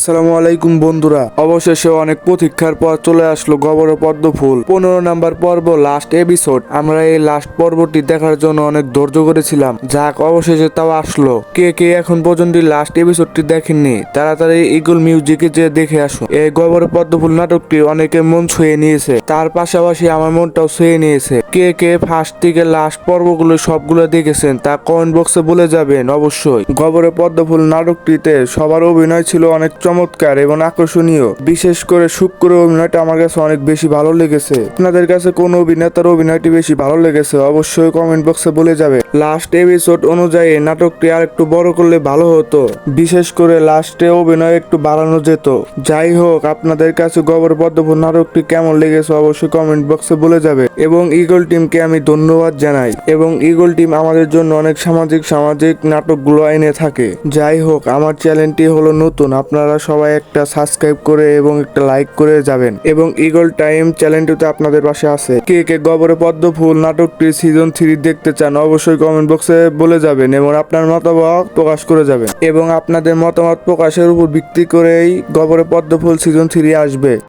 আসসালামু আলাইকুম বন্ধুরা। অবশেষে অনেক প্রতীক্ষার পর চলে আসলো গবর পদ্ম ফুল। পনেরো নাম্বার পর্ব লাস্ট এপিসোড আমরা এই লাস্ট পর্বটি দেখার জন্য অনেক ধৈর্য করেছিলাম যাক, অবশেষে তাও আসলো। কে কে এখন পর্যন্ত লাস্ট এপিসোডটি দেখেননি, তাড়াতাড়ি ইগল মিউজিকে যে দেখে আসুন। এই গবর পদ্ম ফুল নাটকটি অনেকে মন ছুঁয়ে নিয়েছে। তার পাশাপাশি আমার মনটাও ছুঁয়ে নিয়েছে। কে কে ফার্স্ট থেকে লাস্ট পর্বগুলো সবগুলো দেখেছেন, তা কমেন্ট বক্সে বলে যাবেন অবশ্যই। গবরে পদ্মফুল নাটকটিতে সবার অভিনয় ছিল অনেক চমৎকার এবং আকর্ষণীয়। বিশেষ করে শুক্র অভিনয়টা আমার কাছে অনেক বেশি ভালো লেগেছে। আপনাদের কাছে কোন অভিনেতার অভিনয়টি বেশি ভালো লেগেছে অবশ্যই কমেন্ট বক্সে বলে যাবে। লাস্ট এপিসোড অনুযায়ী নাটকটি আর একটু বড় করলে ভালো হতো। বিশেষ করে লাস্টে অভিনয় একটু বাড়ানো যেত। যাই হোক, আপনাদের কাছে গবর পদ্মফুল নাটকটি কেমন লেগেছে অবশ্যই কমেন্ট বক্সে বলে যাবে। এবং ইগল টিমকে আমি ধন্যবাদ জানাই। এবং ইগল টিম আমাদের জন্য অনেক সামাজিক সামাজিক নাটকগুলো এনে থাকে। যাই হোক, আমার চ্যানেলটি হলো নতুন। আপনারা সবাই একটা সাবস্ক্রাইব করে এবং একটা লাইক করে যাবেন। এবং ইগল টাইম চ্যানেলটিতে আপনাদের পাশে আছে। কে কে গবরে পদ্ম ফুল নাটকটি সিজন থ্রি দেখতে চান অবশ্যই কমেন্ট বক্সে বলে যাবেন এবং আপনার মতামত প্রকাশ করে যাবেন। এবং আপনাদের মতামত প্রকাশের উপর ভিত্তি করেই গবরে পদ্ম ফুল সিজন থ্রি আসবে।